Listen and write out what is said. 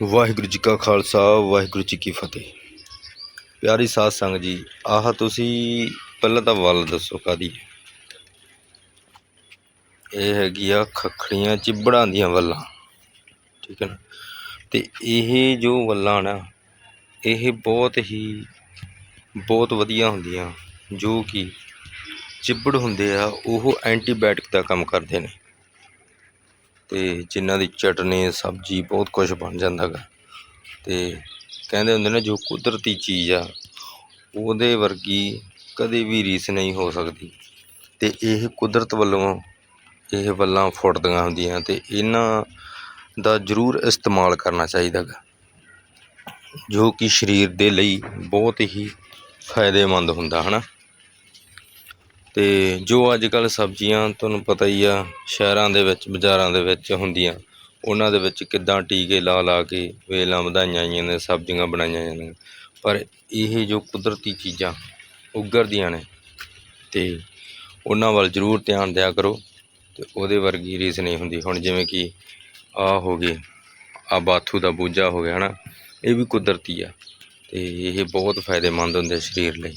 ਵਾਹਿਗੁਰੂ ਜੀ ਕਾ ਖਾਲਸਾ, ਵਾਹਿਗੁਰੂ ਜੀ ਕੀ ਫਤਿਹ। ਪਿਆਰੀ ਸਾਧ ਸੰਗਤ ਜੀ, ਆਹ ਤੁਸੀਂ ਪਹਿਲਾਂ ਤਾਂ ਵੱਲ ਦੱਸੋ ਕਾਦੀ ਇਹ ਹੈਗੀ ਆ ਖੱਖੜੀਆਂ ਚਿਬੜਾਂ ਦੀਆਂ ਵੱਲਾਂ, ਠੀਕ ਹੈ ਨਾ? ਤੇ ਇਹ ਜੋ ਵੱਲਾਂ ਨਾ, ਇਹ ਬਹੁਤ ਹੀ, ਬਹੁਤ ਵਧੀਆ ਹੁੰਦੀਆਂ, ਜੋ ਕਿ ਚਿਬੜ ਹੁੰਦੇ ਆ, ਉਹ ਐਂਟੀਬਾਇਓਟਿਕ ਦਾ ਕੰਮ ਕਰਦੇ ਨੇ। ਅਤੇ ਜਿਨ੍ਹਾਂ ਦੀ ਚਟਨੀ, ਸਬਜ਼ੀ ਬਹੁਤ ਕੁਛ ਬਣ ਜਾਂਦਾ ਗਾ। ਅਤੇ ਕਹਿੰਦੇ ਹੁੰਦੇ ਨੇ, ਜੋ ਕੁਦਰਤੀ ਚੀਜ਼ ਆ, ਉਹਦੇ ਵਰਗੀ ਕਦੇ ਵੀ ਰੀਸ ਨਹੀਂ ਹੋ ਸਕਦੀ। ਅਤੇ ਇਹ ਕੁਦਰਤ ਵੱਲੋਂ ਇਹ ਵੱਲਾਂ ਫੁੱਟਦੀਆਂ ਹੁੰਦੀਆਂ ਅਤੇ ਇਹਨਾਂ ਦਾ ਜ਼ਰੂਰ ਇਸਤੇਮਾਲ ਕਰਨਾ ਚਾਹੀਦਾ ਗਾ, ਜੋ ਕਿ ਸਰੀਰ ਦੇ ਲਈ ਬਹੁਤ ਹੀ ਫਾਇਦੇਮੰਦ ਹੁੰਦਾ ਹੈ ਨਾ ਅਤੇ ਜੋ ਅੱਜ ਕੱਲ੍ਹ ਸਬਜ਼ੀਆਂ ਤੁਹਾਨੂੰ ਪਤਾ ਹੀ ਆ, ਸ਼ਹਿਰਾਂ ਦੇ ਵਿੱਚ, ਬਾਜ਼ਾਰਾਂ ਦੇ ਵਿੱਚ ਹੁੰਦੀਆਂ, ਉਹਨਾਂ ਦੇ ਵਿੱਚ ਕਿੱਦਾਂ ਟੀਕੇ ਲਾ ਲਾ ਕੇ ਵੇਲਾਂ ਵਧਾਈਆਂ ਜਾਂਦੀਆਂ ਨੇ, ਸਬਜ਼ੀਆਂ ਬਣਾਈਆਂ ਜਾਂਦੀਆਂ ਪਰ ਇਹ ਜੋ ਕੁਦਰਤੀ ਚੀਜ਼ਾਂ ਉੱਗਰਦੀਆਂ ਨੇ ਅਤੇ ਉਹਨਾਂ ਵੱਲ ਜ਼ਰੂਰ ਧਿਆਨ ਦਿਆ ਕਰੋ ਅਤੇ ਉਹਦੇ ਵਰਗੀ ਰੀਸ ਨਹੀਂ ਹੁੰਦੀ। ਹੁਣ ਜਿਵੇਂ ਕਿ ਆ ਹੋ ਗਏ ਆ ਬਾਥੂ ਦਾ ਬੂਝਾ ਹੋ ਗਿਆ ਹੈ ਨਾ ਇਹ ਵੀ ਕੁਦਰਤੀ ਆ ਅਤੇ ਇਹ ਬਹੁਤ ਫਾਇਦੇਮੰਦ ਹੁੰਦੇ ਸਰੀਰ ਲਈ।